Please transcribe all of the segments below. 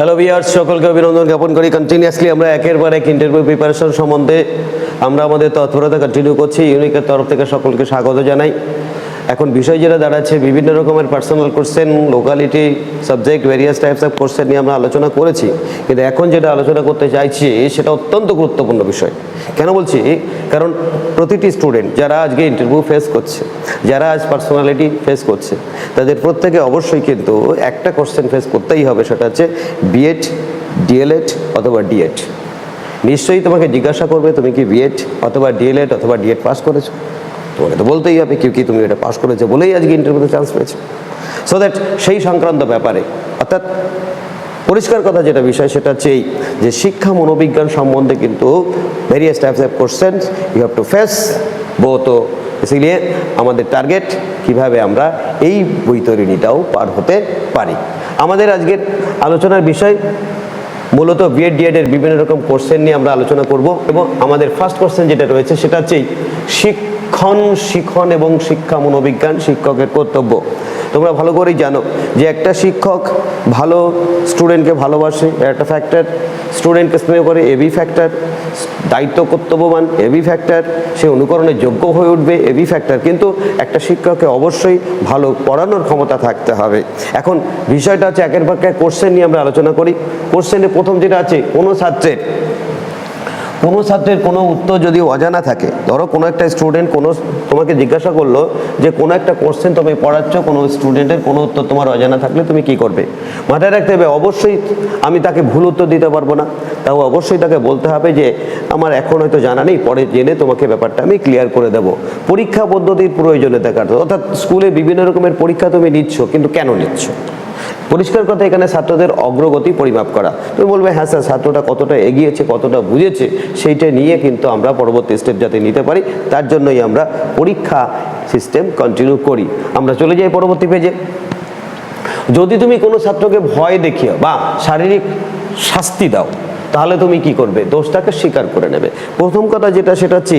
Hello বিয়ার সকলকে অভিনন্দন জ্ঞাপন করি। কন্টিনিউয়াসলি আমরা একের পর এক ইন্টারভিউ প্রিপারেশন সম্বন্ধে আমরা আমাদের তৎপরতা কন্টিনিউ করছি। ইউনিকের তরফ থেকে সকলকে স্বাগত জানাই। এখন বিষয় যেটা দাঁড়াচ্ছে, বিভিন্ন রকমের personal question locality subject various types of question নিয়ে আমরা আলোচনা করেছি। কিন্তু এখন যেটা আলোচনা করতে চাইছি, সেটা অত্যন্ত গুরুত্বপূর্ণ বিষয়। কেন বলছি? কারণ প্রতিটি স্টুডেন্ট যারা আজকে ইন্টারভিউ ফেস করছে, যারা আজ পার্সোনালিটি ফেস করছে, তাদের প্রত্যেকে অবশ্যই কিন্তু একটা কোশ্চেন ফেস করতেই হবে, সেটা হচ্ছে বিএড ডিএলএড অথবা ডিএড নিশ্চয়ই তোমাকে জিজ্ঞাসা করবে, তুমি কি বিএড অথবা ডিএলএড অথবা ডিএড পাস করেছ? তোমাকে তো বলতেই হবে কেউ কি তুমি এটা পাস করেছ বলেই আজকে ইন্টারভিউতে চান্স পেয়েছ। সো দ্যাট সেই সংক্রান্ত ব্যাপারে, অর্থাৎ পরিষ্কার কথা যেটা বিষয় সেটা হচ্ছে এই যে শিক্ষা মনোবিজ্ঞান সম্বন্ধে কিন্তু various types of question you have to face both ইসিলিয়ে আমাদের টার্গেট কীভাবে আমরা এই বৈতরণীটাও পার হতে পারি। আমাদের আজকের আলোচনার বিষয় মূলত বিএড ডিএড এর বিভিন্ন রকম কোশ্চেন নিয়ে আমরা আলোচনা করব এবং আমাদের ফার্স্ট কোশ্চেন যেটা রয়েছে সেটা হচ্ছে এই শিক্ষণ শিখন এবং শিক্ষা মনোবিজ্ঞান শিক্ষকের কর্তব্য। তোমরা ভালো করেই জানো যে একটা শিক্ষক ভালো স্টুডেন্টকে ভালোবাসে, একটা ফ্যাক্টর স্টুডেন্টকে স্নেহ করে এবি ফ্যাক্টর দায়িত্ব কর্তব্যবান এবি ফ্যাক্টর সে অনুকরণের যোগ্য হয়ে উঠবে এবি ফ্যাক্টর কিন্তু একটা শিক্ষককে অবশ্যই ভালো পড়ানোর ক্ষমতা থাকতে হবে। এখন বিষয়টা হচ্ছে একের এক কোশ্চেন নিয়ে আমরা আলোচনা করি। কোশ্চেনে প্রথম যেটা আছে, কোনো ছাত্রের কোনো ছাত্রের কোনো উত্তর যদি অজানা থাকে, ধরো কোনো একটা স্টুডেন্ট কোনো তোমাকে জিজ্ঞাসা করল যে কোনো একটা কোশ্চেন তুমি পড়াচ্ছ, কোনো স্টুডেন্টের কোনো উত্তর তোমার অজানা থাকলে তুমি কি করবে? মাথায় রাখতে হবে, অবশ্যই আমি তাকে ভুল উত্তর দিতে পারব না। তাও অবশ্যই তাকে বলতে হবে যে, আমার এখন হয়তো জানা নেই, পরে জেনে তোমাকে ব্যাপারটা আমি ক্লিয়ার করে দেব। পরীক্ষা পদ্ধতির প্রয়োজনীয়তা কাটতে অর্থাৎ স্কুলে বিভিন্ন রকমের পরীক্ষা তুমি নিচ্ছ, কিন্তু কেন নিচ্ছ? পরিষ্কার কথা, এখানে ছাত্রদের অগ্রগতি পরিমাপ করা। তুমি বলবে হ্যাঁ স্যার, ছাত্রটা কতটা এগিয়েছে, কতটা বুঝেছে, সেইটা নিয়ে কিন্তু আমরা পরবর্তী স্টেপ যাতে নিতে পারি। তার জন্যই আমরা পরীক্ষা সিস্টেম কন্টিনিউ করি। আমরা চলে যাই পরবর্তী পেজে যদি তুমি কোনো ছাত্রকে ভয় দেখিও বা শারীরিক শাস্তি দাও তাহলে তুমি কি করবে? দোষটাকে স্বীকার করে নেবে। প্রথম কথা যেটা, সেটা হচ্ছে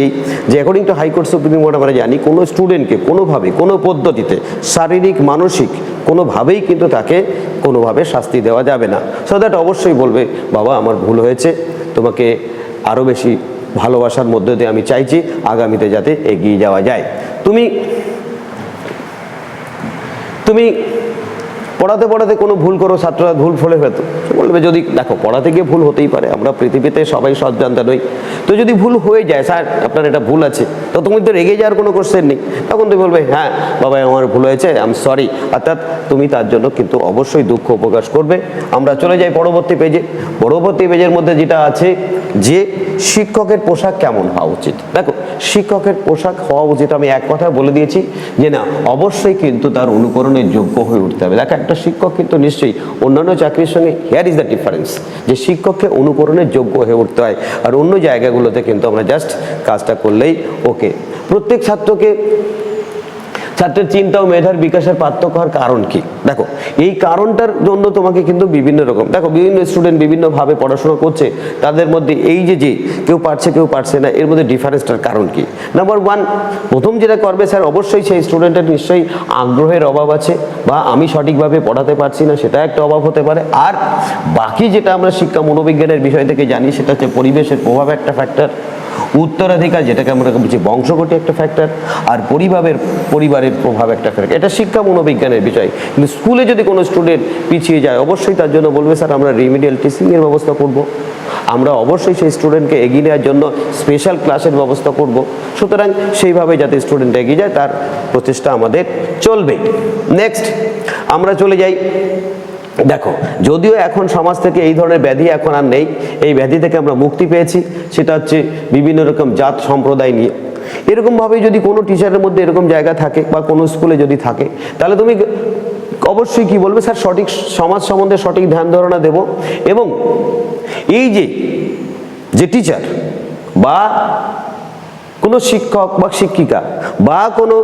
যে according to high court supreme court আমরা জানি কোনো স্টুডেন্টকে কোনোভাবে, কোনো পদ্ধতিতে, শারীরিক, মানসিক, কোনোভাবেই কিন্তু তাকে কোনোভাবে শাস্তি দেওয়া যাবে না। সো দ্যাট অবশ্যই বলবে, বাবা, আমার ভুল হয়েছে। তোমাকে আরও বেশি ভালোবাসার মধ্যে দিয়ে আমি চাইছি, আগামীতে যাতে এগিয়ে যাওয়া যায়। তুমি তুমি পড়াতে পড়াতে কোনো ভুল করো, ছাত্ররা ভুল ফলে ফেলত বলবে, যদি দেখো, পড়াতে গিয়ে ভুল হতেই পারে, আমরা পৃথিবীতে সবাই সজ্জানতা নই। তো যদি ভুল হয়ে যায়, স্যার, আপনার এটা ভুল আছে, তো তুমি তো রেগে যাওয়ার কোনো কোশ্চেন নেই। তখন তুমি বলবে হ্যাঁ বাবা, আমার ভুল হয়েছে আম সরি অর্থাৎ তুমি তার জন্য কিন্তু অবশ্যই দুঃখ প্রকাশ করবে। আমরা চলে যাই পরবর্তী পেজে পরবর্তী পেজের মধ্যে যেটা আছে, যে শিক্ষকের পোশাক কেমন হওয়া উচিত? দেখো শিক্ষকের পোশাক হওয়া উচিত। আমি এক কথা বলে দিয়েছি যে না, অবশ্যই কিন্তু তার অনুকরণের যোগ্য হয়ে উঠতে হবে। দেখো, একটা শিক্ষক কিন্তু নিশ্চয়ই অন্যান্য চাকরির সঙ্গে হেয়ার ইজ দ্য ডিফারেন্স যে শিক্ষককে অনুকরণের যোগ্য হয়ে উঠতে হয়। আর অন্য জায়গাগুলোতে কিন্তু আমরা জাস্ট কাজটা করলেই ওকে প্রত্যেক ছাত্রকে, ছাত্রের চিন্তা ও মেধার বিকাশের পার্থক্য হওয়ার কারণ কি? দেখো এই কারণটার জন্য তোমাকে কিন্তু বিভিন্ন রকম, দেখো বিভিন্ন স্টুডেন্ট বিভিন্নভাবে পড়াশোনা করছে, তাদের মধ্যে এই যে যে কেউ পারছে কেউ পারছে না, এর মধ্যে ডিফারেন্সটার কারণ কি? নাম্বার ওয়ান প্রথম যেটা করবে স্যার অবশ্যই সেই স্টুডেন্টের নিশ্চয়ই আগ্রহের অভাব আছে বা আমি সঠিকভাবে পড়াতে পারছি না, সেটা একটা অভাব হতে পারে। আর বাকি যেটা আমরা শিক্ষা মনোবিজ্ঞানের বিষয় থেকে জানি, সেটা হচ্ছে পরিবেশের প্রভাব একটা ফ্যাক্টর উত্তরাধিকার যেটাকে আমরা বলছি বংশগতি একটা ফ্যাক্টর আর পরিবারের পরিবারের প্রভাব একটা ফ্যাক্টর এটা শিক্ষা মনোবিজ্ঞানের বিষয়। কিন্তু স্কুলে যদি কোনো স্টুডেন্ট পিছিয়ে যায়, অবশ্যই তার জন্য বলবে, স্যার, আমরা রিমিডিয়াল টিচিংয়ের ব্যবস্থা করব। আমরা অবশ্যই সেই স্টুডেন্টকে এগিয়ে নেওয়ার জন্য স্পেশাল ক্লাসের ব্যবস্থা করব। সুতরাং সেইভাবে যাতে স্টুডেন্ট এগিয়ে যায়, তার প্রচেষ্টা আমাদের চলবে। নেক্সট আমরা চলে যাই দেখো, যদিও এখন সমাজ থেকে এই ধরনের ব্যাধি এখন আর নেই, এই ব্যাধি থেকে আমরা মুক্তি পেয়েছি, সেটা হচ্ছে বিভিন্ন রকম জাত সম্প্রদায় নিয়ে। এরকমভাবে যদি কোনো টিচারের মধ্যে এরকম জায়গা থাকে বা কোনো স্কুলে যদি থাকে, তাহলে তুমি অবশ্যই কি বলবে, স্যার, সঠিক সমাজ সম্বন্ধে সঠিক ধ্যান ধারণা দেব। এবং এই যে যে টিচার বা কোনো শিক্ষক বা শিক্ষিকা বা কোনো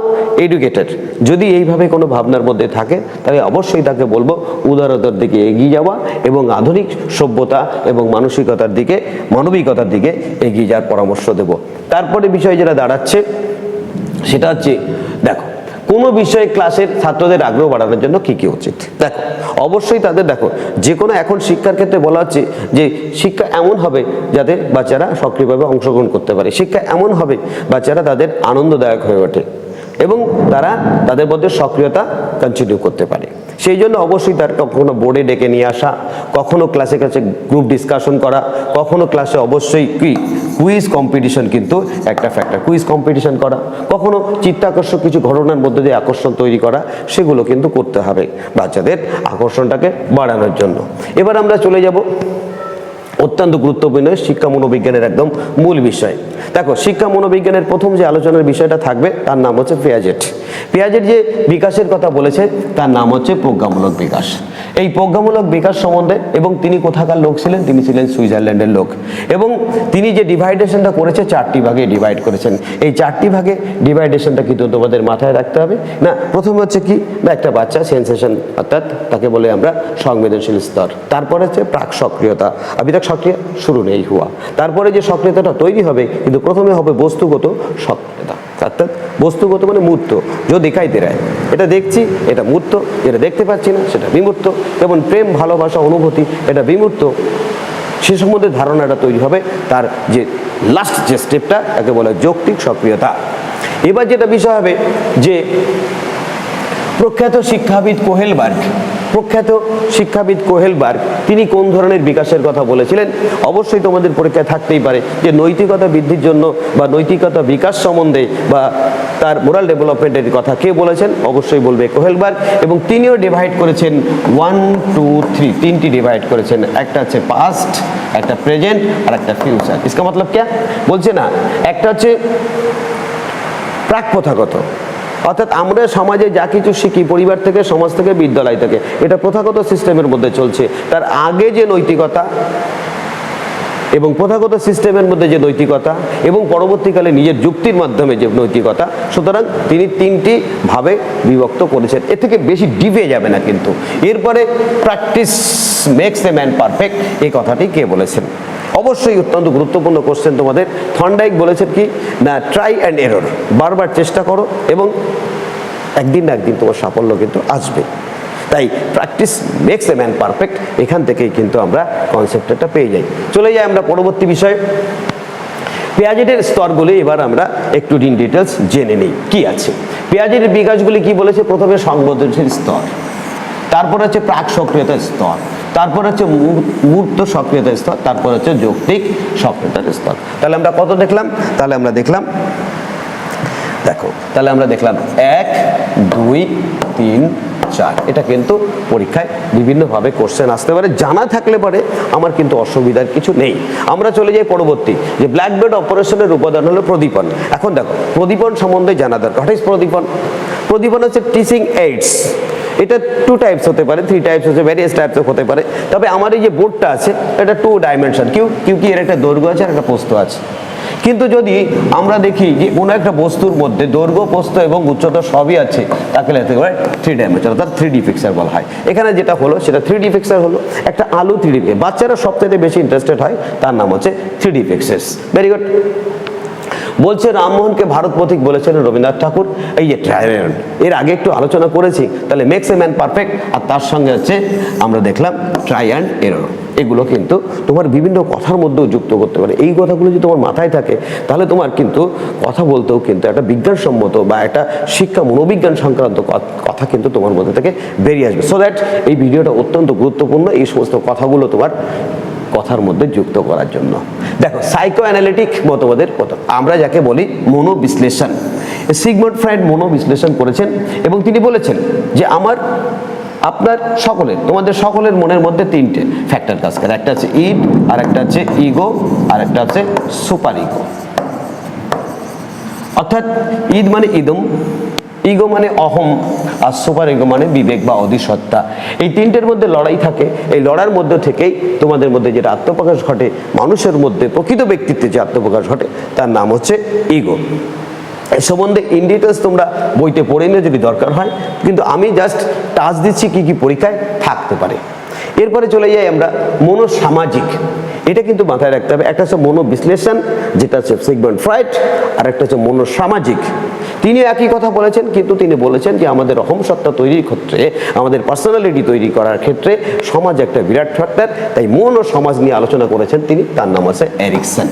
এডুকেটেড যদি এইভাবে কোনো ভাবনার মধ্যে থাকে, তাহলে অবশ্যই তাকে বলব, উদারতার দিকে এগিয়ে যাওয়া এবং আধুনিক সভ্যতা এবং মানসিকতার দিকে, মানবিকতার দিকে এগিয়ে যাওয়ার পরামর্শ দেব। তারপরে বিষয় যেটা দাঁড়াচ্ছে, সেটা হচ্ছে, দেখো কোনো বিষয়ে ক্লাসের ছাত্রদের আগ্রহ বাড়ানোর জন্য কি কি উচিত? দেখো, অবশ্যই তাদের, দেখো যে কোনো এখন শিক্ষার ক্ষেত্রে বলা হচ্ছে যে শিক্ষা এমন হবে যাতে বাচ্চারা সক্রিয়ভাবে অংশগ্রহণ করতে পারে। শিক্ষা এমন হবে বাচ্চারা তাদের আনন্দদায়ক হয়ে ওঠে এবং তারা তাদের মধ্যে সক্রিয়তা কন্টিনিউ করতে পারে। সেই জন্য অবশ্যই তার কখনো বোর্ডে ডেকে নিয়ে আসা, কখনো ক্লাসে কাছে গ্রুপ ডিসকাশন করা, কখনো ক্লাসে অবশ্যই কি কুইজ কম্পিটিশন কিন্তু একটা ফ্যাক্টর কুইজ কম্পিটিশন করা, কখনো চিত্তাকর্ষক কিছু ঘটনার মধ্যে দিয়ে আকর্ষণ তৈরি করা, সেগুলো কিন্তু করতে হবে বাচ্চাদের আকর্ষণটাকে বাড়ানোর জন্য। এবার আমরা চলে যাব অত্যন্ত গুরুত্বপূর্ণ শিক্ষা মনোবিজ্ঞানের একদম মূল বিষয়। দেখো, শিক্ষা মনোবিজ্ঞানের প্রথম যে আলোচনার বিষয়টা থাকবে, তার নাম হচ্ছে পেয়াজেট পেয়াজেট যে বিকাশের কথা বলেছে, তার নাম হচ্ছে প্রজ্ঞামূলক বিকাশ। এই প্রজ্ঞামূলক বিকাশ সম্বন্ধে এবং তিনি কোথাকার লোক ছিলেন? তিনি ছিলেন সুইজারল্যান্ডের লোক। এবং তিনি যে ডিভাইডেশনটা করেছে, চারটি ভাগে ডিভাইড করেছেন। এই চারটি ভাগে ডিভাইডেশনটা কিন্তু তোমাদের মাথায় রাখতে হবে? না, প্রথমে হচ্ছে কি? না, একটা বাচ্চা সেন্সেশন অর্থাৎ তাকে বলে আমরা সংবেদনশীল স্তর। তারপরে হচ্ছে প্রাক সক্রিয়তা। আবি তক সক্রিয় শুরু নেই হুয়া। তারপরে যে সক্রিয়তাটা তৈরি হবে, কিন্তু প্রথমে হবে বস্তুগত সক্রিয়তা অর্থাৎ বস্তুগত মানে মূর্ত, যো দেখাই দেয় এটা দেখছি, এটা মূর্ত, যেটা দেখতে পাচ্ছি না, সেটা বিমূর্ত। যেমন প্রেম, ভালোবাসা, অনুভূতি, এটা বিমূর্ত। সে সম্বন্ধে ধারণাটা তৈরি হবে, তার যে লাস্ট যে স্টেপটা তাকে বলে যৌক্তিক সক্রিয়তা। এবার যেটা বিষয় হবে, যে প্রখ্যাত শিক্ষাবিদ কোহেলবার্গ প্রখ্যাত শিক্ষাবিদ কোহেলবার্গ তিনি কোন ধরনের বিকাশের কথা বলেছিলেন? অবশ্যই তোমাদের পরীক্ষায় থাকতেই পারে যে নৈতিকতা বৃদ্ধির জন্য বা নৈতিকতা বিকাশ সম্বন্ধে বা তার মোরাল ডেভেলপমেন্টের কথা কে বলেছেন, অবশ্যই বলবে কোহেলবার্গ এবং তিনিও ডিভাইড করেছেন ওয়ান টু থ্রি তিনটি ডিভাইড করেছেন। একটা হচ্ছে পাস্ট একটা প্রেজেন্ট আর একটা ফিউচার ইসকা মতলব কে বলছে না, একটা হচ্ছে প্রাক প্রথাগত। অর্থাৎ আমরা সমাজে যা কিছু শিখি, পরিবার থেকে, সমাজ থেকে, বিদ্যালয় থেকে, এটা প্রথাগত সিস্টেমের মধ্যে চলছে। তার আগে যে নৈতিকতা এবং প্রথাগত সিস্টেমের মধ্যে যে নৈতিকতা এবং পরবর্তীকালে নিজের যুক্তির মাধ্যমে যে নৈতিকতা, সুতরাং তিনি তিনটি ভাবে বিভক্ত করেছেন। এর থেকে বেশি ডিপে যাবে না কিন্তু। এরপরে practice makes a man perfect, এই কথাটি কে বলেছেন? অবশ্যই অত্যন্ত গুরুত্বপূর্ণ কোশ্চেন তোমাদের। থন্ডাইক বলেছেন কি, না ট্রাই অ্যান্ড এরর বারবার চেষ্টা করো এবং একদিন না একদিন তোমার সাফল্য কিন্তু আসবে। তাই practice makes a man perfect এখান থেকেই কিন্তু আমরা কনসেপ্টটা পেয়ে যাই। চলে যাই আমরা পরবর্তী বিষয়ে। পেঁয়াজেটের স্তরগুলি এবার আমরা একটু ইন ডিটেলস জেনে নিই। কি আছে? পেঁয়াজের বিকাশগুলি কি বলেছে? প্রথমে সংবেদনশীল স্তর। তারপর হচ্ছে প্রাক সক্রিয়তার স্তর। তারপর হচ্ছে মূর্ত সক্রিয়তার স্তর, তারপর হচ্ছে যৌক্তিক সক্রিয়তার স্তর। তাহলে আমরা কত দেখলাম? তাহলে আমরা দেখলাম, দেখো, তাহলে আমরা দেখলাম এক, দুই, তিন, চার। এটা কিন্তু পরীক্ষায় বিভিন্নভাবে কোশ্চেন আসতে পারে। জানা থাকলে পারে আমার কিন্তু অসুবিধার কিছু নেই। আমরা চলে যাই পরবর্তী, যে ব্ল্যাকবেড অপারেশনের উপাদান হলো প্রদীপন। এখন দেখো, প্রদীপন সম্বন্ধে জানা দরকার। হোয়াট ইজ প্রদীপন? প্রদীপন হচ্ছে টিচিং এইডস এটা টু টাইপস হতে পারে থ্রি টাইপস হচ্ছে ভ্যারিয়াস টাইপস হতে পারে। তবে আমার এই যে বোর্ডটা আছে, এটা টু ডাইমেনশন কিউ কিউ কি এর একটা দৈর্ঘ্য আছে আর একটা পোস্ত আছে? কিন্তু যদি আমরা দেখি যে কোনো একটা বস্তুর মধ্যে দৈর্ঘ্য, প্রস্থ এবং উচ্চতা সবই আছে, তাকে লেখতে পারে থ্রি ডাইমেনশন অর্থাৎ থ্রি ডি পিকচার বলা হয়। এখানে যেটা হলো, সেটা থ্রি ডি পিকচার হলো। একটা আলু থ্রি ডি বাচ্চারা সবথেকে বেশি ইন্টারেস্টেড হয়, তার নাম হচ্ছে three D pictures very good বলছে রামমোহনকে ভারত পথিক বলেছেন রবীন্দ্রনাথ ঠাকুর। এই যে ট্রায়াল এর আগে একটু আলোচনা করেছি, তাহলে মেক্স এ ম্যান পারফেক্ট আর তার সঙ্গে হচ্ছে আমরা দেখলাম ট্রাই অ্যান্ড এরর এগুলো কিন্তু তোমার বিভিন্ন কথার মধ্যেও যুক্ত করতে পারে। এই কথাগুলো যদি তোমার মাথায় থাকে, তাহলে তোমার কিন্তু কথা বলতেও কিন্তু একটা বিজ্ঞানসম্মত বা একটা শিক্ষা মনোবিজ্ঞান সংক্রান্ত কথা কিন্তু তোমার মধ্যে থেকে বেরিয়ে আসবে। সো দ্যাট এই ভিডিওটা অত্যন্ত গুরুত্বপূর্ণ, এই সমস্ত কথাগুলো তোমার কথার মধ্যে যুক্ত করার জন্য। দেখো সাইকো অ্যানালিটিক মতবাদের কথা। আমরা যাকে বলি মনোবিশ্লেষণ। সিগমন্ড ফ্রাইড মনোবিশ্লেষণ করেছেন এবং তিনি বলেছেন যে আমার, আপনার সকলের, তোমাদের সকলের মনের মধ্যে তিনটে ফ্যাক্টর কাজ করে। একটা হচ্ছে ইড আর একটা হচ্ছে ইগো আর একটা হচ্ছে সুপার ইগো অর্থাৎ ঈদ মানে ইদম ইগো মানে অহম। আর সুপার ইগো মানে বিবেক বা অধিসত্তা। এই তিনটের মধ্যে লড়াই থাকে। এই লড়ার মধ্যে থেকেই তোমাদের মধ্যে যেটা আত্মপ্রকাশ ঘটে, মানুষের মধ্যে প্রকৃত ব্যক্তিত্বে যে আত্মপ্রকাশ ঘটে, তার নাম হচ্ছে ইগো এই সম্বন্ধে ইন ডিটেলস তোমরা বইতে পড়ে নিয়ে যদি দরকার হয়। কিন্তু আমি জাস্ট টাচ দিচ্ছি কি কি পরীক্ষায় থাকতে পারে। এরপরে চলে যাই আমরা মনোসামাজিক। এটা কিন্তু মাথায় রাখতে হবে। একটা হচ্ছে মনোবিশ্লেষণ, যেটা হচ্ছে সিগমেন্ট ফ্রাইড আর একটা হচ্ছে মনোসামাজিক। তিনি একই কথা বলেছেন, কিন্তু তিনি বলেছেন যে আমাদের অহম সত্তা তৈরির ক্ষেত্রে, আমাদের পার্সোনালিটি তৈরি করার ক্ষেত্রে সমাজ একটা বিরাট ফ্যাক্টর তাই মন ও সমাজ নিয়ে আলোচনা করেছেন তিনি, তার নাম আছে এরিকসন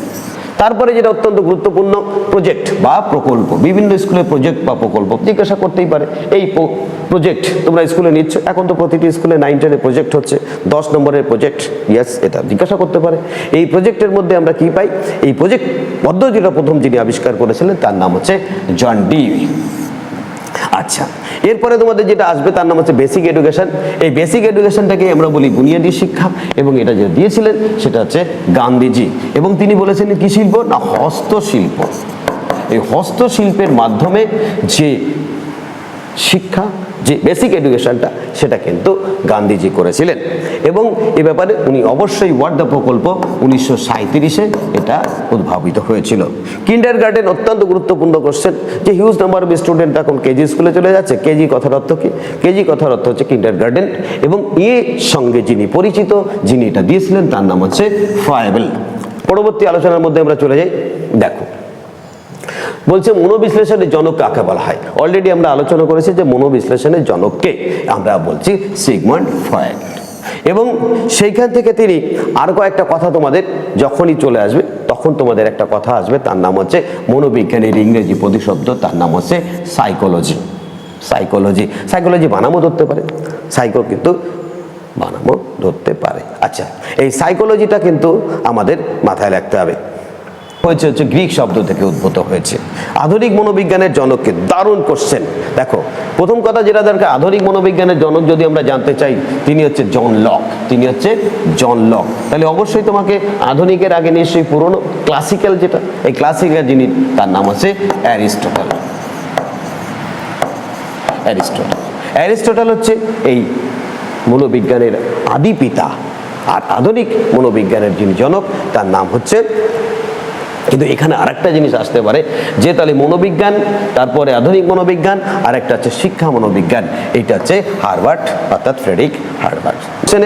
তারপরে যেটা অত্যন্ত গুরুত্বপূর্ণ প্রজেক্ট বা প্রকল্প। বিভিন্ন স্কুলে প্রজেক্ট বা প্রকল্প, জিজ্ঞাসা করতেই পারে, এই প্রজেক্ট তোমরা স্কুলে নিচ্ছ? এখন তো প্রতিটি স্কুলে নাইন টেনের প্রজেক্ট হচ্ছে, দশ নম্বরের প্রজেক্ট ইয়াস এটা জিজ্ঞাসা করতে পারে। এই প্রজেক্টের মধ্যে আমরা কি পাই? এই প্রজেক্ট পদ্ধতিটা প্রথম যিনি আবিষ্কার করেছিলেন, তার নাম হচ্ছে জন ডি আচ্ছা এরপরে তোমাদের যেটা আসবে তার নাম হচ্ছে বেসিক এডুকেশন এই বেসিক এডুকেশনটাকে আমরা বলি বুনিয়াদী শিক্ষা এবং এটা যে দিয়েছিলেন সেটা হচ্ছে গান্ধীজি। এবং তিনি বলেছেন কি শিল্প? না, হস্তশিল্প। এই হস্তশিল্পের মাধ্যমে যে শিক্ষা যে বেসিক এডুকেশনটা সেটা কিন্তু গান্ধীজি করেছিলেন। এবং এ ব্যাপারে উনি অবশ্যই ওয়ার্ড দ্য প্রকল্প উনিশশো সাঁত্রিশে এটা উদ্ভাবিত হয়েছিল। কিন্ডার গার্ডেন অত্যন্ত গুরুত্বপূর্ণ কোশ্চেন যে হিউজ নাম্বার অফ স্টুডেন্ট এখন কেজি স্কুলে চলে যাচ্ছে। কেজি কথার অর্থ কি? কেজি কথার অর্থ হচ্ছে কিন্ডার গার্ডেন এবং এর সঙ্গে যিনি পরিচিত, যিনি এটা দিয়েছিলেন, তার নাম হচ্ছে ফ্রায়েবল পরবর্তী আলোচনার মধ্যে আমরা চলে যাই। দেখো বলছে মনোবিশ্লেষণের জনক কাকে বলা হয়? অলরেডি আমরা আলোচনা করেছি যে মনোবিশ্লেষণের জনককে আমরা বলছি সিগমন্ড ফ্রয়েড। এবং সেইখান থেকে তিনি আর কয়েকটা কথা তোমাদের যখনই চলে আসবে, তখন তোমাদের একটা কথা আসবে, তার নাম হচ্ছে মনোবিজ্ঞানের ইংরেজি প্রতিশব্দ, তার নাম হচ্ছে সাইকোলজি সাইকোলজি সাইকোলজি বানামও ধরতে পারে। সাইকো কিন্তু বানামও ধরতে পারে। আচ্ছা এই সাইকোলজিটা কিন্তু আমাদের মাথায় রাখতে হবে। হয়েছে হচ্ছে গ্রিক শব্দ থেকে উদ্ভূত হয়েছে। আধুনিক মনোবিজ্ঞানের জনককে দারুণ কোশ্চেন দেখো, প্রথম কথা যেটা দরকার, আধুনিক মনোবিজ্ঞানের জনক যদি আমরা জানতে চাই, তিনি হচ্ছে জন লক। তিনি হচ্ছে জন লক। তাহলে অবশ্যই তোমাকে আধুনিকের আগে নিশ্চয়ই পুরনো ক্লাসিক্যাল যেটা, এই ক্লাসিক্যাল যিনি, তার নাম আছে অ্যারিস্টটল। অ্যারিস্টটল। অ্যারিস্টটল হচ্ছে এই মনোবিজ্ঞানের আদি পিতা। আর আধুনিক মনোবিজ্ঞানের যিনি জনক, তার নাম হচ্ছে কিন্তু এখানে আরেকটা জিনিস আসতে পারে, যে তাহলে মনোবিজ্ঞান, তারপরে আধুনিক মনোবিজ্ঞান আর একটা হচ্ছে শিক্ষা মনোবিজ্ঞান এটা হচ্ছে হারবার্ট অর্থাৎ ফ্রেডিক বুঝছেন?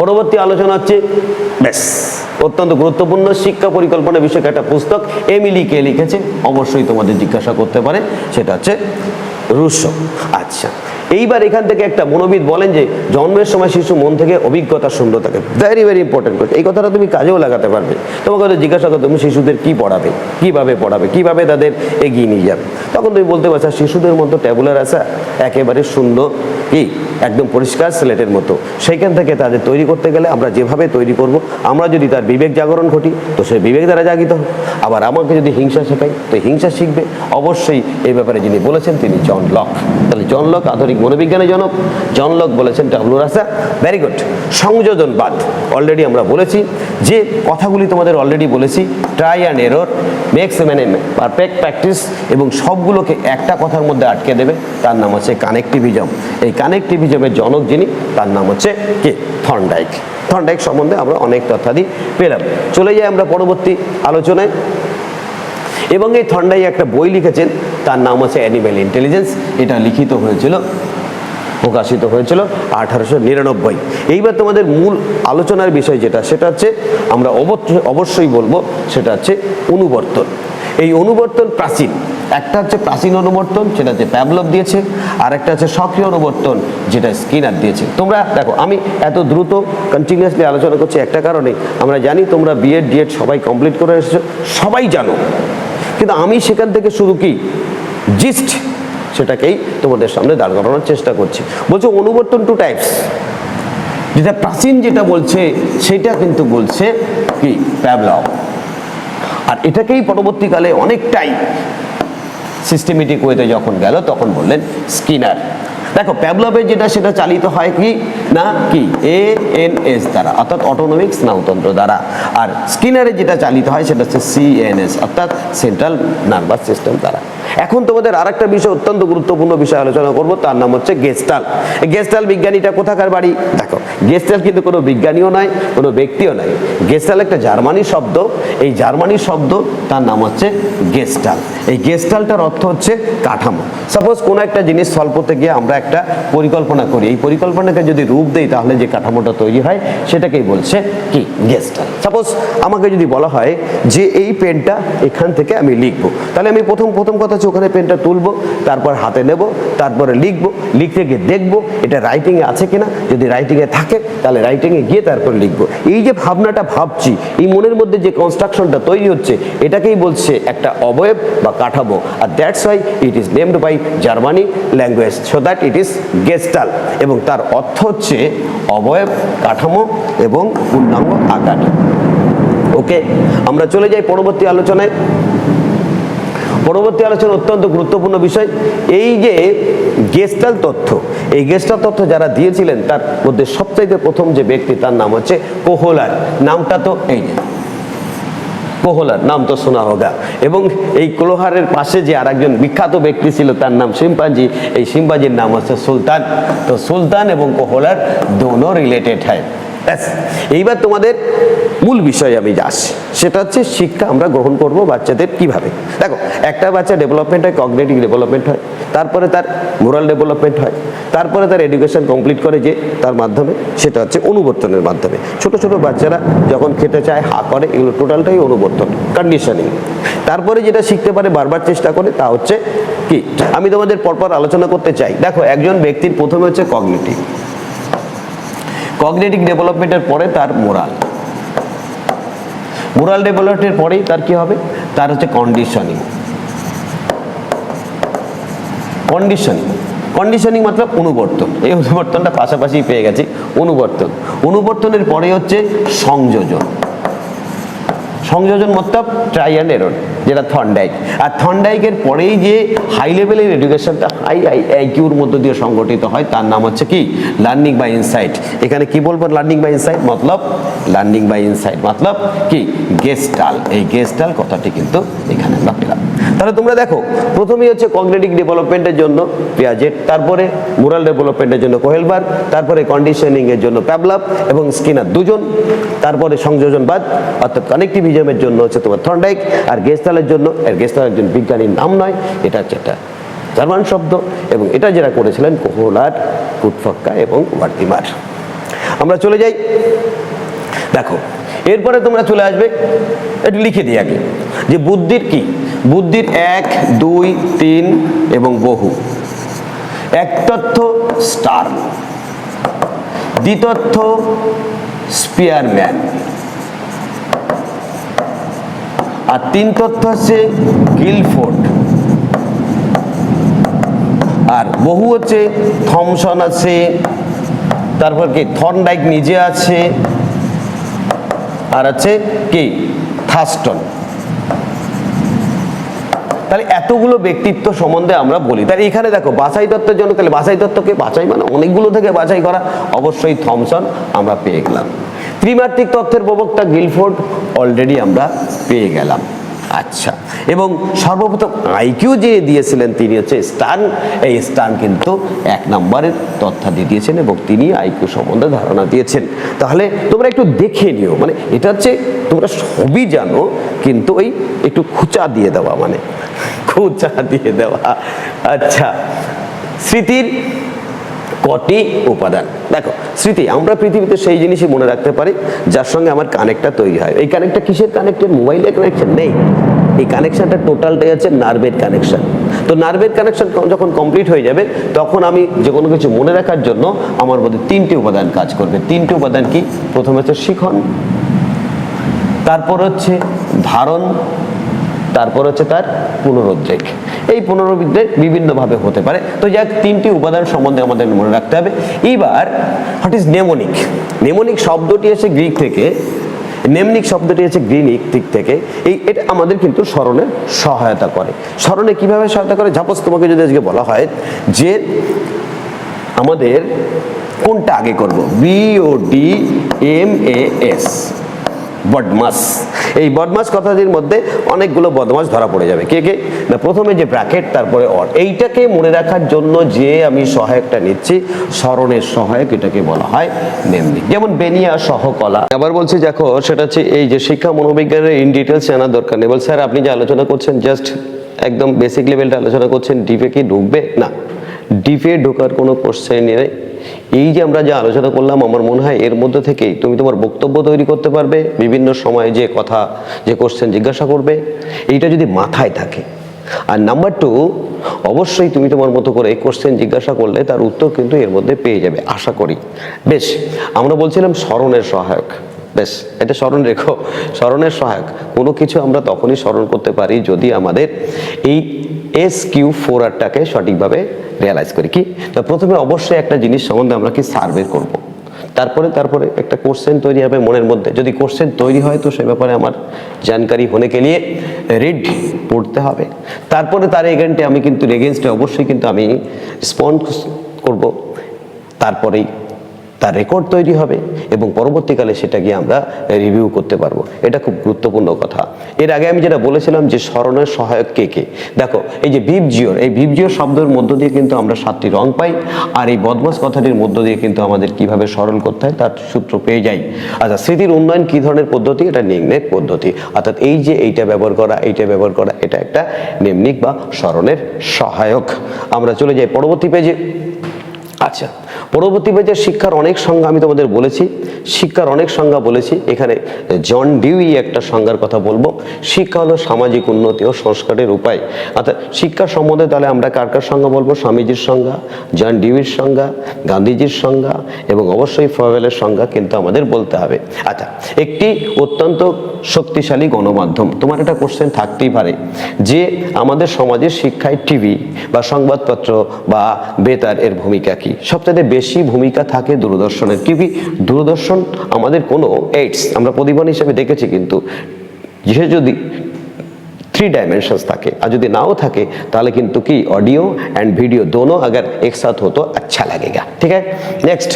পরবর্তী আলোচনা হচ্ছে, ব্যাস, অত্যন্ত গুরুত্বপূর্ণ শিক্ষা পরিকল্পনা বিষয়ক একটা পুস্তক, এমিলি কে লিখেছে অবশ্যই তোমাদের জিজ্ঞাসা করতে পারে সেটা হচ্ছে রুশো আচ্ছা এইবার এখান থেকে একটা মনোবিদ বলেন যে জন্মের সময় শিশু মন থেকে অভিজ্ঞতা শূন্য থাকে ভেরি ভেরি ইম্পর্টেন্ট এই কথাটা তুমি কাজেও লাগাতে পারবে। তোমাকে হয়তো জিজ্ঞাসা করো তুমি শিশুদের কি পড়াবে? কীভাবে পড়াবে? কীভাবে তাদের এগিয়ে নিয়ে যাবে? তখন তুমি বলতে পারছ শিশুদের মতো ট্যাবুলার আসা একেবারে সুন্দর কি একদম পরিষ্কার স্লেটের মতো। সেইখান থেকে তাদের তৈরি করতে গেলে আমরা যেভাবে তৈরি করব, আমরা যদি তার বিবেক জাগরণ ঘটি, তো সে বিবেক দ্বারা জাগিত হবে আবার আমাকে যদি হিংসা শেখাই তো হিংসা শিখবে। অবশ্যই এই ব্যাপারে যিনি বলেছেন, তিনি জন লক। তাহলে জন লক আধুনিক মনোবিজ্ঞানের জনক। জন লক বলেছেন ডাবলু রাসা ভেরি গুড সংযোজনবাদ। অলরেডি আমরা বলেছি যে কথাগুলি তোমাদের অলরেডি বলেছি। ট্রাই অ্যান্ড এরর মেক্স মানে পারফেক্ট প্র্যাকটিস এবং সবগুলোকে একটা কথার মধ্যে আটকে দেবে। তার নাম হচ্ছে কানেকটিভিজম এই কানেকটিভিজমের জনক যিনি, তার নাম হচ্ছে কে? থর্নডাইক। থর্নডাইক সম্বন্ধে আমরা অনেক তথ্যাদি পেলাম। চলে যাই আমরা পরবর্তী আলোচনায়। এবং এই থন্ডাই একটা বই লিখেছেন, তার নাম হচ্ছে অ্যানিম্যাল ইন্টেলিজেন্স এটা লিখিত হয়েছিল, প্রকাশিত হয়েছিল আঠারোশো নিরানব্বই। এইবার তোমাদের মূল আলোচনার বিষয় যেটা, সেটা হচ্ছে আমরা অবশ্য- অবশ্যই বলব, সেটা হচ্ছে অনুবর্তন। এই অনুবর্তন প্রাচীন। একটা হচ্ছে প্রাচীন অনুবর্তন সেটা হচ্ছে প্যাবলভ দিয়েছে, আর একটা হচ্ছে সক্রিয় অনুবর্তন, যেটা স্কিনার দিয়েছে। তোমরা দেখো, আমি এত দ্রুত কন্টিনিউয়াসলি আলোচনা করছি একটা কারণে, আমরা জানি তোমরা বিএড ডিএড সবাই কমপ্লিট করে এসেছ, সবাই জানো। কিন্তু আমি সেখান থেকে শুধু কি? জিস্ট সেটাকেই তোমাদের সামনে দাঁড় করানোর চেষ্টা করছি। বলছে অনুবর্তন টু টাইপস যেটা প্রাচীন যেটা বলছে, সেটা কিন্তু বলছে কি? প্যাবলভ আর এটাকেই পরবর্তীকালে অনেকটাই সিস্টেমেটিক ওয়েতে যখন গেল, তখন বললেন স্কিনার। দেখো প্যাবলভের যেটা, সেটা চালিত হয় কি? না, কি? এ এন এস দ্বারা, অর্থাৎ অটোনমিক স্নায়ুতন্ত্র দ্বারা। আর স্কিনারে যেটা চালিত হয়, সেটা হচ্ছে সিএনএস অর্থাৎ সেন্ট্রাল নার্ভাস সিস্টেম দ্বারা। এখন তোমাদের আর একটা বিষয় অত্যন্ত গুরুত্বপূর্ণ বিষয় আলোচনা করব, তার নাম হচ্ছে গেস্টাল। গেস্টাল বিজ্ঞানীটা কোথাকার বাড়ি? দেখো, গেস্টাল কিন্তু কোনো বিজ্ঞানীও নয় কোনো ব্যক্তিও নয় গেস্টাল একটা জার্মানি শব্দ, এই জার্মানি শব্দ তার নাম হচ্ছে গেস্টাল। এই গেস্টালটার অর্থ হচ্ছে কাঠামো। সাপোজ কোনো একটা জিনিস সলভ করতে গিয়ে আমরা একটা পরিকল্পনা করি। এই পরিকল্পনাকে যদি রূপ দেই, তাহলে যে কাঠামোটা তৈরি হয়, সেটাকেই বলছে কি? গেস্টাল। সাপোজ আমাকে যদি বলা হয় যে এই পেনটা এখান থেকে আমি লিখব। তাহলে আমি প্রথম প্রথম কথা হচ্ছে ওখানে পেনটা তুলবো, তারপর হাতে নেব, তারপরে লিখব লিখতে গিয়ে দেখব এটা রাইটিংয়ে আছে কিনা। যদি রাইটিংয়ে থাকে, তাহলে রাইটিংয়ে গিয়ে তারপর লিখব। এই যে ভাবনাটা ভাবছি, এই মনের মধ্যে যে কনস্ট্রাকশনটা তৈরি হচ্ছে, এটাকেই বলছে একটা অবয়ব বা কাঠামো। আর that's why it is named by Germany language so that it is gestalt এবং তার অর্থ হচ্ছে অবয়ব, কাঠামো এবং পূর্ণাঙ্গ আকার। ওকে আমরা চলে যাই পরবর্তী আলোচনায়। পরবর্তী আলোচনা অত্যন্ত গুরুত্বপূর্ণ বিষয়, এই যে গেস্টাল তথ্য, এই গেস্টাল তথ্য যারা দিয়েছিলেন, তার মধ্যে সবচাইতে প্রথম যে ব্যক্তি, তার নাম হচ্ছে কোহলার। নামটা তো এই কোহলার, নাম তো শোনা হোগা। এবং এই কোলোহারের পাশে যে আরেকজন বিখ্যাত ব্যক্তি ছিল, তার নাম শিম্পাঞ্জি, এই শিম্পাঞ্জির নাম হচ্ছে সুলতান। তো সুলতান এবং কোহলার দোনো রিলেটেড হয়। ব্যাস। এইবার তোমাদের মূল বিষয়ে আমি আসছি, সেটা হচ্ছে শিক্ষা আমরা গ্রহণ করব বাচ্চাদের কীভাবে। দেখো, একটা বাচ্চা ডেভেলপমেন্ট হয় কগনেটিভ ডেভেলপমেন্ট হয়, তারপরে তার মোরাল ডেভেলপমেন্ট হয়, তারপরে তার এডুকেশন কমপ্লিট করে যে তার মাধ্যমে, সেটা হচ্ছে অনুবর্তনের মাধ্যমে। ছোট ছোট বাচ্চারা যখন খেতে চায়, হা করে, এগুলো টোটালটাই অনুবর্তন কন্ডিশনিং তারপরে যেটা শিখতে পারে, বারবার চেষ্টা করে, তা হচ্ছে কি? আমি তোমাদের পরপর আলোচনা করতে চাই। দেখো, একজন ব্যক্তির প্রথমে হচ্ছে কগনেটিভ কগনেটিভ ডেভেলপমেন্টের পরে তার মোরাল মোরাল ডেভেলপমেন্টের পরেই তার কি হবে? তার হচ্ছে কন্ডিশনিং কন্ডিশনিং কন্ডিশনিং মাত্র অনুবর্তন। এই অনুবর্তনটা পাশাপাশি পেয়ে গেছি। অনুবর্তন। অনুবর্তনের পরে হচ্ছে সংযোজন। সংযোজন মতলব ট্রাই অ্যান্ড এরর যেটা থন্ডাইক আর থন্ডাইকের পরেই যে হাই লেভেলের এডুকেশনটা হাই আই আইকিউর মধ্য দিয়ে সংগঠিত হয়, তার নাম হচ্ছে কি? লার্নিং বাই ইনসাইট এখানে কি বলব লার্নিং বাই ইনসাইট মতলব লার্নিং বাই ইনসাইট মতলব কি? গেস্টাল এই গেস্টাল কথাটি কিন্তু এখানে আমরা পেলাম। তাহলে তোমরা দেখো, প্রথমেই হচ্ছে কগনেটিভ ডেভেলপমেন্টের জন্য পেয়াজেট তারপরে মোরাল ডেভেলপমেন্টের জন্য কোহেলবার, তারপরে কন্ডিশনিং এর জন্য প্যাবলাপ এবং স্কিনার দুজন, তারপরে সংযোজনবাদ অর্থাৎ কানেক্টিভিজমের জন্য হচ্ছে তোমার থর্নডাইক আর গেস্টালের জন্য, আর গেস্টাল একজন বিজ্ঞানীর নাম নয়, এটা হচ্ছে একটা জার্মান শব্দ এবং এটা যারা করেছিলেন কোহলার, কুটফক্কা এবং ওয়ার্তিমার আমরা চলে যাই। দেখো, এরপরে তোমরা চলে আসবে একটু লিখে দিই আগে, যে বুদ্ধির কি? বুদ্ধির এক, দুই, তিন এবং বহু। এক তথ্য, স্টার। দ্বিতথ্য স্পিয়ারম্যান। আর তিন তথ্য হচ্ছে গিলফোর্ড। আর বহু হচ্ছে থমসন আছে, তারপর কি? থর্নডাইক নিজে আছে, আর আছে কি? থাস্টন। তাহলে এতগুলো ব্যক্তিত্ব সম্বন্ধে আমরা বলি। তাহলে এখানে দেখো, বাছাই তত্ত্বের জন্য তাহলে বাছাই তত্ত্বকে বাছাই মানে অনেকগুলো থেকে বাছাই করা। অবশ্যই থমসন আমরা পেয়ে গেলাম। ত্রিমাত্রিক তত্ত্বের প্রবক্তা গিলফোর্ড অলরেডি আমরা পেয়ে গেলাম। আচ্ছা এবং সর্বপ্রথম আইকিউ যে দিয়েছিলেন তিনি হচ্ছে স্টান। এই স্টান কিন্তু এক নম্বরের তথ্যাদি দিয়েছেন এবং তিনি আইকিউ সম্বন্ধে ধারণা দিয়েছেন। তাহলে তোমরা একটু দেখে নিও মানে এটা হচ্ছে তোমরা সবই জানো, কিন্তু ওই একটু খুচা দিয়ে দেওয়া মানে। খুচা দিয়ে দেওয়া। আচ্ছা স্মৃতির কটি উপাদান? দেখো, স্মৃতি, আমরা পৃথিবীতে সেই জিনিসই মনে রাখতে পারি, যার সঙ্গে আমার কানেক্টটা তৈরি হয়। এই কানেক্টটা কিসের কানেক্টেড মোবাইলের কানেকশন নেই। এই কানেকশনটা টোটালটাই হচ্ছে নার্ভের কানেকশন তো নার্ভের কানেকশন যখন কমপ্লিট হয়ে যাবে, তখন আমি যে কোনো কিছু মনে রাখার জন্য আমার মধ্যে তিনটি উপাদান কাজ করবে। তিনটি উপাদান কি? প্রথমে হচ্ছে শিখন, তারপর হচ্ছে ধারণ তারপর হচ্ছে তার পুনরুদ্রেক এই পুনরুদ্রেক বিভিন্নভাবে হতে পারে। তো যাক, তিনটি উপাদান সম্বন্ধে আমাদের মনে রাখতে হবে। এইবার হোয়াট ইজ নেমোনিক নেমোনিক শব্দটি এসে গ্রিক থেকে নেমনিক শব্দটি হচ্ছে গ্রিনিক দিক থেকে। এই, এটা আমাদের কিন্তু স্মরণে সহায়তা করে। স্মরণে কীভাবে সহায়তা করে? জাপস তোমাকে যদি আজকে বলা হয় যে আমাদের কোনটা আগে করব? B O D M A S বদমাস। এই বদমাস কথাটির মধ্যে অনেকগুলো বদমাস ধরা পড়ে যাবে। কে কে? না, প্রথমে যে ব্র্যাকেট তারপরে অর এইটাকে মনে রাখার জন্য যে আমি সহায়কটা নিচ্ছি, স্মরণের সহায়ক এটাকে বলা হয় নেমনি যেমন বেনিয়া সহকলা। আবার বলছি, দেখো, সেটা হচ্ছে এই যে শিক্ষা মনোবিজ্ঞানের ইন ডিটেলস জানার দরকার নেই। বল স্যার, আপনি যে আলোচনা করছেন জাস্ট একদম বেসিক লেভেলটা আলোচনা করছেন ডিপে কি ঢুকবে? না। ডিপে ঢোকার কোনো কোশ্চেন নেই। এই যে আমরা যে আলোচনা করলাম, আমার মনে হয় এর মধ্যে থেকেই তুমি তোমার বক্তব্য তৈরি করতে পারবে, বিভিন্ন সময়ে যে কথা, যে কোশ্চেন জিজ্ঞাসা করবে, এইটা যদি মাথায় থাকে। আর নাম্বার টু অবশ্যই তুমি তোমার মতো করে কোশ্চেন জিজ্ঞাসা করলে তার উত্তর কিন্তু এর মধ্যে পেয়ে যাবে, আশা করি। বেশ, আমরা বলছিলাম স্মরণের সহায়ক। বেশ, এটা স্মরণ রেখো, স্মরণের সহায়ক। কোনো কিছু আমরা তখনই স্মরণ করতে পারি যদি আমাদের এই এস কিউ ফোর আরটাকে সঠিকভাবে রিয়ালাইজ করি। কি? তা প্রথমে অবশ্যই একটা জিনিস সম্বন্ধে আমরা কি সার্ভে করব। তারপরে তারপরে একটা কোশ্চেন তৈরি হবে মনের মধ্যে। যদি কোশ্চেন তৈরি হয় তো সে ব্যাপারে আমার জানকারি হনে কে নিয়ে রিড পড়তে হবে। তারপরে তার এগেন্টে আমি কিন্তু এগেনস্টে অবশ্যই কিন্তু আমি রেসপন্ড করব। তারপরেই তার রেকর্ড তৈরি হবে এবং পরবর্তীকালে সেটা গিয়ে আমরা রিভিউ করতে পারব। এটা খুব গুরুত্বপূর্ণ কথা। এর আগে আমি যেটা বলেছিলাম যে স্মরণের সহায়ক কে কে? দেখো, এই যে ভিপজিওর এই ভিপজিওর শব্দের মধ্য দিয়ে কিন্তু আমরা সাতটি রং পাই আর এই বদমাস কথাটির মধ্য দিয়ে কিন্তু আমাদের কীভাবে স্মরণ করতে হয় তার সূত্র পেয়ে যাই। আচ্ছা স্মৃতির উন্নয়ন কি ধরনের পদ্ধতি? এটা নিম্নের পদ্ধতি। অর্থাৎ এই যে এইটা ব্যবহার করা, এইটা ব্যবহার করা, এটা একটা নিম্নিক বা স্মরণের সহায়ক। আমরা চলে যাই পরবর্তী পেজে আচ্ছা পরবর্তী পেজের শিক্ষার অনেক সংজ্ঞা আমি তোমাদের বলেছি, শিক্ষার অনেক সংজ্ঞা বলেছি। এখানে জন ডিউই একটা সংজ্ঞার কথা বলব। শিক্ষা হলো সামাজিক উন্নতি ও সংস্কারের উপায়। অর্থাৎ শিক্ষা সম্বন্ধে তাহলে আমরা কার কার সংজ্ঞা বলব? স্বামীজির সংজ্ঞা, জন ডিউইর সংজ্ঞা, গান্ধীজির সংজ্ঞা এবং অবশ্যই ফয়েলের সংজ্ঞা কিন্তু আমাদের বলতে হবে। আচ্ছা একটি অত্যন্ত শক্তিশালী গণমাধ্যম। তোমার একটা কোশ্চেন থাকতেই পারে, যে আমাদের সমাজের শিক্ষায় টিভি বা সংবাদপত্র বা বেতার এর ভূমিকা কি? সবচেয়ে বেশি ভূমিকা থাকে দূরদর্শনের কি দূরদর্শন আমাদের কোনো এইডস আমরা প্রতিবন হিসেবে দেখেছি কিন্তু যে যদি থ্রি ডাইমেনশনস থাকে আর যদি নাও থাকে তাহলে কিন্তু কি অডিও অ্যান্ড ভিডিও দোনো अगर एक साथ हो तो अच्छा लगेगा ठीक है नेक्स्ट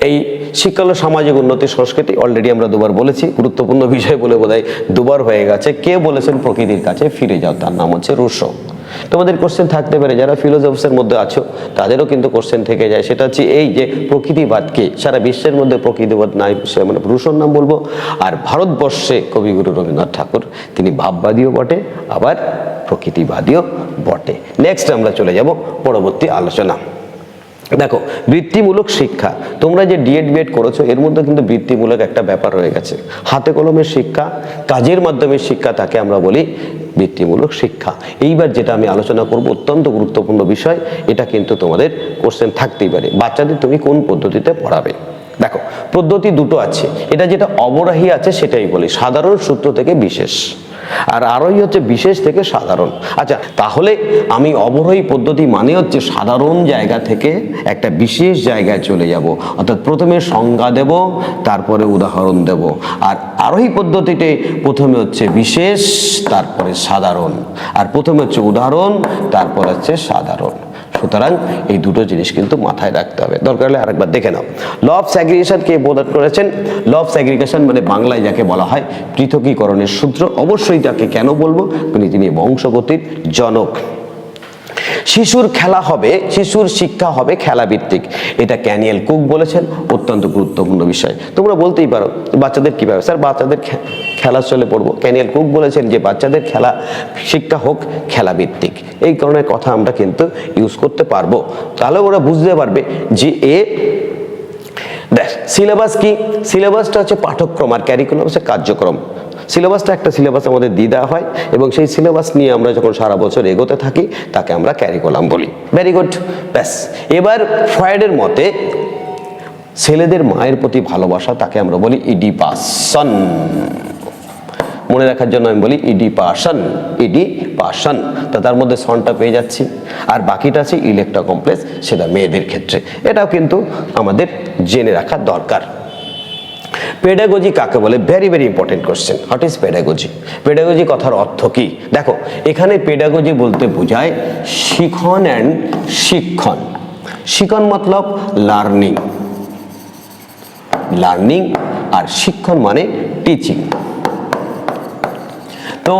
এই শিক্ষা হলো সামাজিক উন্নতি সংস্কৃতি অলরেডি আমরা দুবার বলেছি গুরুত্বপূর্ণ বিষয় বলে বোধহয় দুবার হয়ে গেছে কে বলেছেন প্রকৃতির কাছে ফিরে যাও তার নাম হচ্ছে রুশো তোমাদের কোশ্চেন থাকতে পারে, যারা ফিলোজফসের মধ্যে আছো, তাদেরও কিন্তু কোশ্চেন থেকে যায়। সেটা হচ্ছে এই যে প্রকৃতিবাদকে, সারা বিশ্বের মধ্যে প্রকৃতিবাদ নাই, সে মানে পুরুষের নাম বলব। আর ভারতবর্ষে কবিগুরু রবীন্দ্রনাথ ঠাকুর, তিনি ভাববাদীও বটে, আবার প্রকৃতিবাদীও বটে। নেক্সট আমরা চলে যাব, পরবর্তী আলোচনা। দেখো, বৃত্তিমূলক শিক্ষা। তোমরা যে ডিএড বিএড করেছ, এর মধ্যে কিন্তু বৃত্তিমূলক একটা ব্যাপার রয়ে গেছে। হাতে কলমের শিক্ষা, কাজের মাধ্যমে শিক্ষা, তাকে আমরা বলি বৃত্তিমূলক শিক্ষা। এইবার যেটা আমি আলোচনা করব, অত্যন্ত গুরুত্বপূর্ণ বিষয়, এটা কিন্তু তোমাদের কোশ্চেন থাকতেই পারে। বাচ্চাদের তুমি কোন পদ্ধতিতে পড়াবে? দেখো, পদ্ধতি দুটো আছে। এটা যেটা অবরাহী আছে, সেটাই বলি। সাধারণ সূত্র থেকে বিশেষ। আর আরোই হচ্ছে বিশেষ থেকে সাধারণ। আচ্ছা তাহলে আমি অবরোহী পদ্ধতি মানে হচ্ছে সাধারণ জায়গা থেকে একটা বিশেষ জায়গায় চলে যাব। অর্থাৎ প্রথমে সংজ্ঞা দেব, তারপরে উদাহরণ দেব। আর আরোহী পদ্ধতিতে প্রথমে হচ্ছে বিশেষ, তারপরে সাধারণ। আর প্রথমে হচ্ছে উদাহরণ, তারপর হচ্ছে সাধারণ। সুতরাং এই দুটো জিনিস কিন্তু মাথায় রাখতে হবে। দরকার হলে আরেকবার দেখে নাও। ল অফ স্যাগ্রিগেশন কে প্রদান করেছেন? ল অফ স্যাগ্রিগেশন মানে বাংলায় যাকে বলা হয় পৃথকীকরণের সূত্র। অবশ্যই তাকে কেন বলব? তিনি তিনি বংশগতির জনক। শিশুর খেলা হবে, শিশুর শিক্ষা হবে খেলা ভিত্তিক এটা ক্যানিয়েল কুক বলেছেন, অত্যন্ত গুরুত্বপূর্ণ বিষয়। তোমরা বলতেই পারো, বাচ্চাদের কীভাবে? স্যার, বাচ্চাদের খে- খেলার চলে পড়ব। ক্যানিয়েল কুক বলেছেন যে, বাচ্চাদের খেলা, শিক্ষা হোক খেলা ভিত্তিক এই কারণে কথা আমরা কিন্তু ইউজ করতে পারব। তাহলে ওরা বুঝতে পারবে যে, এ, দেখ সিলেবাস কি? সিলেবাসটা হচ্ছে পাঠ্যক্রম আর ক্যারিকুলাম হচ্ছে কার্যক্রম। সিলেবাসটা একটা সিলেবাস আমাদের দিয়ে দেওয়া হয় এবং সেই সিলেবাস নিয়ে আমরা যখন সারা বছর এগোতে থাকি, তাকে আমরা ক্যারিকুলাম বলি। ভেরি গুড ব্যাস। এবার ফ্রয়েডের মতে ছেলেদের মায়ের প্রতি ভালোবাসা তাকে আমরা বলি ইডিপাসন। মনে রাখার জন্য আমি বলি ইডি পাশন ইডি পাশন তা তার মধ্যে সনটা পেয়ে যাচ্ছি। আর বাকিটা আছে ইলেকট্রা কমপ্লেক্স, সেটা মেয়েদের ক্ষেত্রে। এটাও কিন্তু আমাদের জেনে রাখা দরকার। পেডাগজি কাকে বলে? Very very important question what is pedagogy pedagogy কথার অর্থ কি? দেখো, এখানে পেডাগজি বলতে বোঝায় শিখন অ্যান্ড শিক্ষণ। শিখন মতলব লার্নিং লার্নিং আর শিক্ষণ মানে টিচিং তো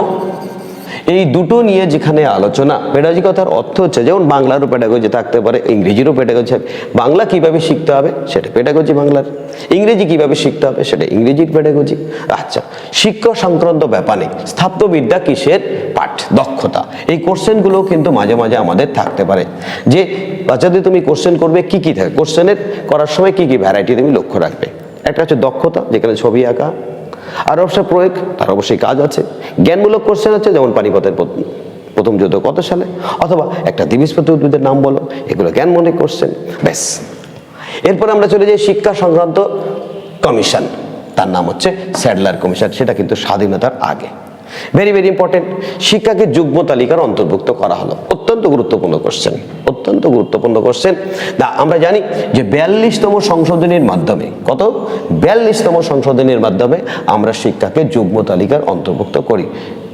এই দুটো নিয়ে যেখানে আলোচনা পেডাগজিকতার অর্থ হচ্ছে, যেমন বাংলারও পেডাগজি থাকতে পারে ইংরেজিরও পেডাগজি হবে বাংলা কীভাবে শিখতে হবে সেটা পেডাগজি বাংলার, ইংরেজি কীভাবে শিখতে হবে সেটা ইংরেজির পেডাগজি আচ্ছা শিক্ষা সংক্রান্ত ব্যাপারে স্থাপত্যবিদ্যা কিসের? পাঠ, দক্ষতা, এই কোশ্চেনগুলো কিন্তু মাঝে মাঝে আমাদের থাকতে পারে, যে বাচ্চাদের তুমি কোশ্চেন করবে কি কি থাকে কোশ্চেনের করার সময় কি কি ভ্যারাইটি তুমি লক্ষ্য রাখবে, একটা হচ্ছে দক্ষতা, যেখানে ছবি আঁকা আর অবশ্য প্রয়োগ, তার অবশ্যই কাজ আছে। জ্ঞানমূলক কোশ্চেন আছে, যেমন পানিপথের প্রথম- যুদ্ধ কত সালে? অথবা একটা দ্বিবীজপতি উদ্ভিদের নাম বলো, এগুলো জ্ঞানমূলক কোশ্চেন ব্যাস। এরপর আমরা চলে যাই শিক্ষা সংক্রান্ত কমিশন তার নাম হচ্ছে স্যাডলার কমিশন সেটা কিন্তু স্বাধীনতার আগে। ভেরি ভেরি ইম্পর্টেন্ট শিক্ষাকে যুগ্ম তালিকার অন্তর্ভুক্ত করা হলো, অত্যন্ত গুরুত্বপূর্ণ কোশ্চেন অত্যন্ত গুরুত্বপূর্ণ কোশ্চেন দা, আমরা জানি যে বিয়াল্লিশতম সংশোধনীর মাধ্যমে, কত? বিয়াল্লিশতম সংশোধনীর মাধ্যমে আমরা শিক্ষাকে যুগ্ম তালিকার অন্তর্ভুক্ত করি।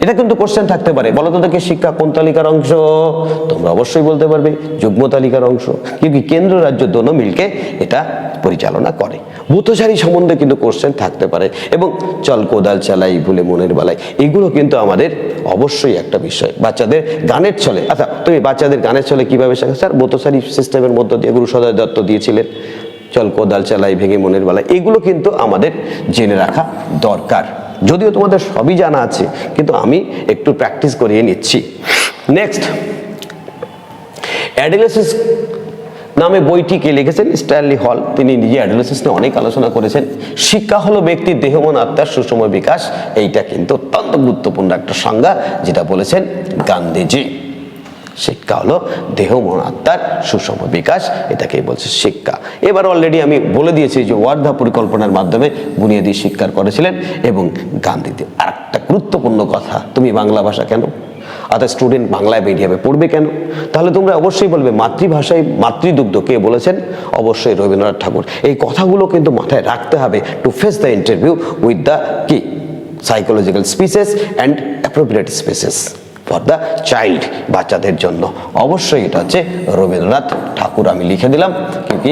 এটা কিন্তু কোশ্চেন থাকতে পারে। বলো তো দেখে শিক্ষা কোন তালিকার অংশ? তোমরা অবশ্যই বলতে পারবে, যুগ্ম তালিকার অংশ। কিন্তু কেন্দ্র, রাজ্য, দোনো মিলকে এটা পরিচালনা করে। ভূতচারী সম্বন্ধে কিন্তু কোশ্চেন থাকতে পারে। এবং চল কোদাল চালাই, ভুলে মনের বেলায় এগুলো কিন্তু আমাদের অবশ্যই একটা বিষয়। বাচ্চাদের গানের ছলে আচ্ছা তুমি বাচ্চাদের গানের ছলে কীভাবে শেখা? স্যার ভূতচারী সিস্টেমের মধ্য দিয়ে গুরু সদয় দত্ত দিয়েছিলেন। চল কোদাল চালাই, ভেঙে মনের বেলায় এগুলো কিন্তু আমাদের জেনে রাখা দরকার। যদিও তোমাদের সবই জানা আছে, কিন্তু আমি একটু প্র্যাকটিস করিয়ে নিচ্ছি। নেক্সট অ্যাডিলেসিস নামে বইটি কে লিখেছেন? স্ট্যানলি হল। তিনি নিজে অ্যাডোলেসিস নিয়ে অনেক আলোচনা করেছেন। শিক্ষা হলো ব্যক্তির দেহমন আত্মার সুষম বিকাশ। এইটা কিন্তু অত্যন্ত গুরুত্বপূর্ণ একটা সংজ্ঞা, যেটা বলেছেন গান্ধীজি। শিক্ষা হলো দেহ, মন, আত্মার সুষম বিকাশ। এটাকে বলছে শিক্ষা। এবার অলরেডি আমি বলে দিয়েছি যে ওয়ার্ধা পরিকল্পনার মাধ্যমে বুনিয়াদী শিক্ষার করেছিলেন এবং গান্ধীজি। আর একটা গুরুত্বপূর্ণ কথা, তুমি বাংলা ভাষা কেন অর্থাৎ স্টুডেন্ট বাংলায় মিডিয়ামে পড়বে কেন? তাহলে তোমরা অবশ্যই বলবে, মাতৃভাষায় মাতৃদুগ্ধ কে বলেছেন? অবশ্যই রবীন্দ্রনাথ ঠাকুর। এই কথাগুলো কিন্তু মাথায় রাখতে হবে to face the interview with the কি psychological spaces and appropriate spaces for the child বাচ্চাদের জন্য। অবশ্যই এটা হচ্ছে রবীন্দ্রনাথ ঠাকুর। আমি লিখে দিলাম কি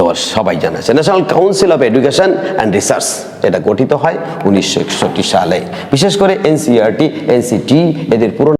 তোমার সবাই জানা national council of education and research এটা গঠিত হয় উনিশশো একষট্টি সালে। বিশেষ করে এনসিআরটি এনসিটি এদের পুরো